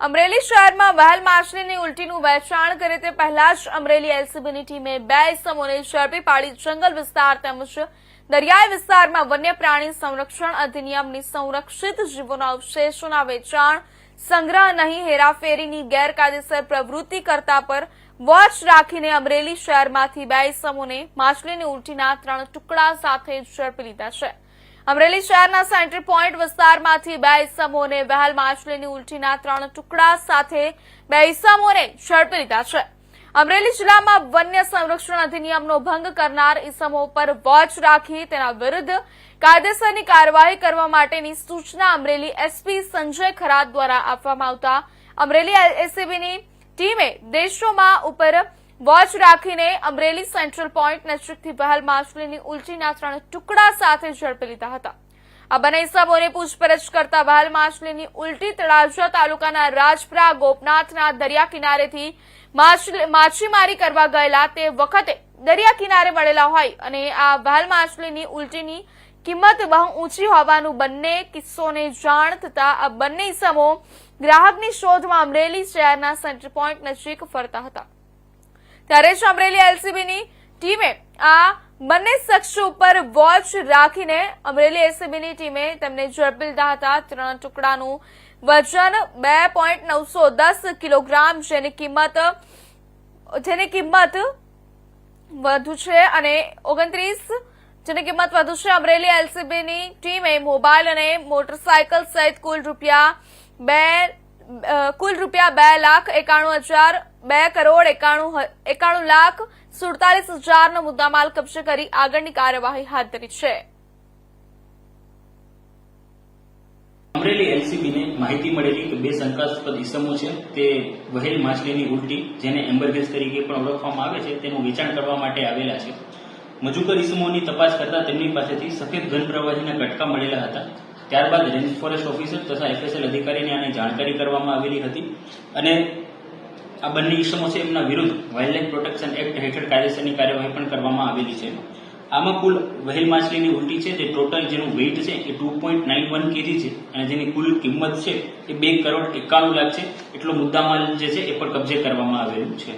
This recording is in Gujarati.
અમરેલી શહેરમાં વહેલ માછલીની ઉલટીનું વેચાણ કરે તે પહેલા જ અમરેલી એલસીબીની ટીમે બે સમૂહને ઝડપી પાડી જંગલ વિસ્તાર તેમજ દરિયાઈ વિસ્તારમાં વન્ય પ્રાણી સંરક્ષણ અધિનિયમની સંરક્ષિત જીવોના અવશેષોના વેચાણ, સંગ્રહ નહીં, હેરાફેરીની ગેરકાયદેસર પ્રવૃત્તિ કરતા પર વોચ રાખીને અમરેલી શહેરમાંથી બે સમૂહને માછલીની ઉલટીના ત્રણ ટુકડા સાથે ઝડપી લીધા છે. અમરેલી શહેરના સેન્ટ્રી પોઈન્ટ વિસ્તારમાંથી બે ઇસમોને વહેલ માછલીની ઉલટીના ત્રણ ટુકડા સાથે બે ઇસમોને ઝડપી લીધા છે. અમરેલી જિલ્લામાં વન્ય સંરક્ષણ અધિનિયમનો ભંગ કરનાર ઇસમો પર વોચ રાખી તેના વિરુદ્ધ કાયદેસરની કાર્યવાહી કરવા માટેની સૂચના અમરેલી એસપી સંજય ખરાત દ્વારા આપવામાં આવતા અમરેલી એસીબીની ટીમે દેશોમાં ઉપર વોચ રાખીને અમરેલી સેન્ટ્રલ પોઈન્ટ નજીકથી પહેલ માછલીની ઉલટીના ત્રણ ટુકડા સાથે ઝડપી લીધા હતા. આ બંને ઇસમોને પૂછપરછ કરતા બહાલ માછલીની ઉલટી તળાજા તાલુકાના રાજપરા ગોપનાથના દરિયા કિનારેથી માછીમારી કરવા ગયેલા તે વખતે દરિયા કિનારે મળેલા હોય અને આ બહાલ માછલીની ઉલટીની કિંમત બહુ ઊંચી હોવાનું બંને કિસ્સોને જાણ થતા આ બંને ઇસમો ગ્રાહકની શોધમાં અમરેલી શહેરના સેન્ટ્રલ પોઈન્ટ નજીક ફરતા હતા. ત્યારે જ અમરેલી એલસીબીની ટીમે આ બંને શખ્સ ઉપર વોચ રાખીને અમરેલી એલસીબીની ટીમે તેમને ઝડપી લીધા હતા. ત્રણ ટુકડાનું વજન બે પોઈન્ટ નવસો દસ કિલોગ્રામ, જેની કિંમત જેની કિંમત વધુ છે અને ઓગણત્રીસ, જેની કિંમત વધુ છે. અમરેલી એલસીબીની ટીમે મોબાઈલ અને મોટરસાયકલ સહિત કુલ રૂપિયા બે કુલ રૂપિયા બે લાખ એકાણું હજાર બે કરોડ એકાણું એકાણું લાખ સુડતાલીસ હજારનો મુદ્દામાલ કબજે કરી આગળની કાર્યવાહી હાથ ધરી છે. અમરેલી એલસીબીને માહિતી મળેલી કે બે શંકાસ્પદ ઇસમો છે, તે વહેલ માછલીની ઉલટી, જેને એમ્બરગેસ તરીકે પણ ઓળખવામાં આવે છે, તેનું વેચાણ કરવા માટે આવેલા છે. મજુકર ઇસમોની તપાસ કરતા તેમની પાસેથી સફેદ ઘન પ્રવાહીના કટકા મળેલા હતા. ત્યારબાદ રેન્જ ફોરેસ્ટ ઓફિસર તથા એફએસએલ અધિકારીને આની જાણકારી કરવામાં આવેલી હતી અને આ બંને ઇસમો છે એમના વિરુદ્ધ વાઇલ્ડલાઇફ પ્રોટેક્શન એક્ટ હેઠળ કાયદેસરની કાર્યવાહી પણ કરવામાં આવેલી છે. આમાં કુલ વહેલ માછલીની ઉલટી છે, જે ટોટલ જેનું વેઇટ છે એ two point nine one KG છે અને જેની કુલ કિંમત છે એ બે કરોડ એકાણું લાખ છે. એટલો મુદ્દામાલ જે છે એ પણ કબજે કરવામાં આવેલું છે.